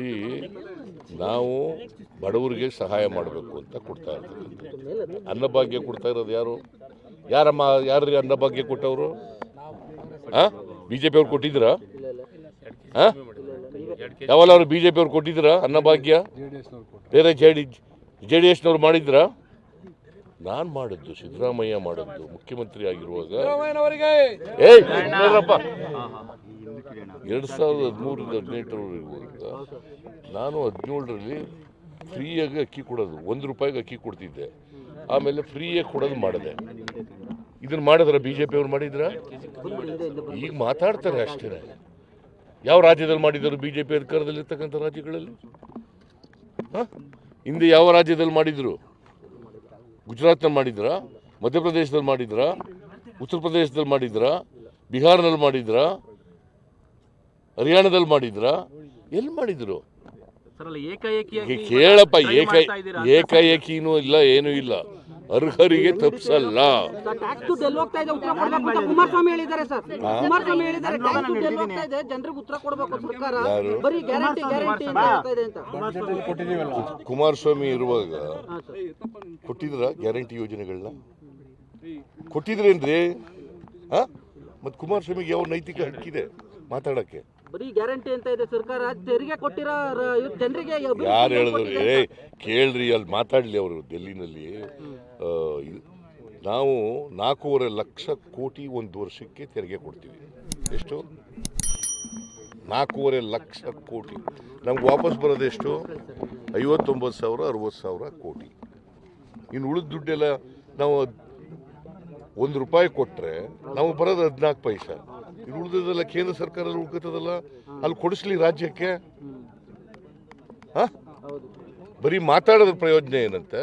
C ನಾವು ಬಡವರಿಗೆ ಸಹಾಯ ಮಾಡಬೇಕು ಅಂತ ಕೊಡ್ತಾ ಇರ್ತಕ್ಕಂಥದ್ದು. ಅನ್ನಭಾಗ್ಯ ಕೊಡ್ತಾ ಇರೋದು ಯಾರು? ಯಾರಮ್ಮ ಯಾರು ಅನ್ನಭಾಗ್ಯ ಕೊಟ್ಟವರು? ಹಾಂ ಬಿ ಜೆ ಪಿಯವ್ರು ಕೊಟ್ಟಿದ್ದೀರಾ? ಹಾಂ ಯಾವಲ್ಲ ಅವರು ಬಿ ಜೆ ಪಿಯವ್ರು ಕೊಟ್ಟಿದ್ದೀರಾ ಅನ್ನಭಾಗ್ಯ ಬೇರೆ ಜೆ ಡಿ ಜೆ ಡಿ ಎಸ್ನವ್ರು ಮಾಡಿದ್ರಾ ನಾನು ಮಾಡಿದ್ದು ಸಿದ್ದರಾಮಯ್ಯ ಮಾಡಿದ್ದು ಮುಖ್ಯಮಂತ್ರಿ ಆಗಿರುವಾಗ. ಏಯ್. ಎರಡು ಸಾವಿರದ ಹದಿಮೂರರಿಂದ ಹದಿನೆಂಟರವರೆಗೆ ನಾನು ಹದಿನೇಳರಲ್ಲಿ ಫ್ರೀಯಾಗಿ ಅಕ್ಕಿ ಕೊಡೋದು, ಒಂದು ರೂಪಾಯಿಗೆ ಅಕ್ಕಿ ಕೊಡ್ತಿದ್ದೆ. ಆಮೇಲೆ ಫ್ರೀಯಾಗಿ ಕೊಡೋದು ಮಾಡಿದೆ. ಇದನ್ನ ಮಾಡಿದ್ರ ಬಿ ಜೆ ಪಿಯವ್ರು ಮಾಡಿದ್ರ? ಈಗ ಮಾತಾಡ್ತಾರೆ ಅಷ್ಟೇ ಯಾವ ರಾಜ್ಯದಲ್ಲಿ ಮಾಡಿದರು ಬಿ ಜೆ ಪಿ ಅಧಿಕಾರದಲ್ಲಿರ್ತಕ್ಕಂಥ ರಾಜ್ಯಗಳಲ್ಲಿ? ಹಾಂ? ಹಿಂದೆ ಯಾವ ರಾಜ್ಯದಲ್ಲಿ ಮಾಡಿದರು? ಗುಜರಾತ್ನಲ್ಲಿ ಮಾಡಿದ್ರಾ? ಮಧ್ಯಪ್ರದೇಶದಲ್ಲಿ ಮಾಡಿದ್ರಾ? ಉತ್ತರ ಪ್ರದೇಶದಲ್ಲಿ ಮಾಡಿದ್ರಾ? ಬಿಹಾರ್ನಲ್ಲಿ ಮಾಡಿದ್ರಾ? ಹರಿಯಾಣದಲ್ಲಿ ಮಾಡಿದ್ರಾ? ಎಲ್ಲಿ ಮಾಡಿದ್ರು? ಕೇಳಪ್ಪ ಏಕ? ಏಕಾಏಕಿನೂ ಇಲ್ಲ ಏನೂ ಇಲ್ಲ. ಅರ್ಹರಿಗೆ ತಪ್ಸಲ್ಲ. ಟ್ಯಾಕ್ಸ್ ದುಡ್ಡು ಹೋಗ್ತಾ ಇದೆ ಉತ್ತರ ಕೊಡ್ಬೇಕು ಅಂತ ಕುಮಾರಸ್ವಾಮಿ ಹೇಳಿದ್ದಾರೆ ಸರ್. ಕುಮಾರಸ್ವಾಮಿ ಹೇಳಿದ್ದಾರೆ ಟ್ಯಾಕ್ಸ್ ದುಡ್ಡು ಎಲ್ಲಿ ಹೋಗ್ತಾ ಇದೆ ಜನರಿಗೆ ಉತ್ತರ ಕೊಡ್ಬೇಕು ಸರ್ಕಾರ. ಯಾರು? ಗ್ಯಾರಂಟಿ ಗ್ಯಾರಂಟಿ ಹೇಳ್ತಾ ಇದೆ ಅಂತ. ಕುಮಾರಸ್ವಾಮಿ ಇರುವಾಗ ಕೊಟ್ಟಿದ್ರ ಗ್ಯಾರಂಟಿ ಯೋಜನೆಗಳನ್ನ? ಕೊಟ್ಟಿದ್ರೇನ್ರಿ? ಹಾ? ಮತ್ತು ಕುಮಾರಸ್ವಾಮಿಗೆ ಯಾವ ನೈತಿಕ ಹಕ್ಕಿದೆ ಮಾತಾಡಕ್ಕೆ? ಬರೀ ಗ್ಯಾರಂಟಿ ಅಂತ ಇದೆ ಸರ್ಕಾರ. ತೆರಿಗೆ ಕೊಟ್ಟಿರೋ ಜನರಿಗೆ ಯಾರು ಹೇಳಿದ್ರು? ಏ ಕೇಳ್ರಿ ಅಲ್ಲಿ ಮಾತಾಡಲಿ ಅವರು ಡೆಲ್ಲಿನಲ್ಲಿ ನಾವು ನಾಲ್ಕೂವರೆ ಲಕ್ಷ ಕೋಟಿ ಒಂದು ವರ್ಷಕ್ಕೆ ತೆರಿಗೆ ಕೊಡ್ತೀವಿ. ಎಷ್ಟು? ನಾಲ್ಕೂವರೆ ಲಕ್ಷ ಕೋಟಿ. ನಮ್ಗೆ ವಾಪಸ್ ಬರೋದು ಎಷ್ಟು? ಐವತ್ತೊಂಬತ್ತು ಸಾವಿರ ಅರವತ್ತು ಸಾವಿರ ಕೋಟಿ. ಇನ್ನು ಉಳಿದ ದುಡ್ಡೆಲ್ಲ ನಾವು ಒಂದು ರೂಪಾಯಿ ಕೊಟ್ಟರೆ ನಾವು ಬರೋದು ಹದಿನಾಲ್ಕು ಪೈಸಾ. ಇನ್ನು ಉಳಿದದೆಲ್ಲ ಕೇಂದ್ರ ಸರ್ಕಾರ ಉಳ್ಕೊತದಲ್ಲ ಅಲ್ಲಿ ಕೊಡಿಸ್ಲಿ ರಾಜ್ಯಕ್ಕೆ. ಬರೀ ಮಾತಾಡೋದ್ರ ಪ್ರಯೋಜನ ಏನಂತೆ?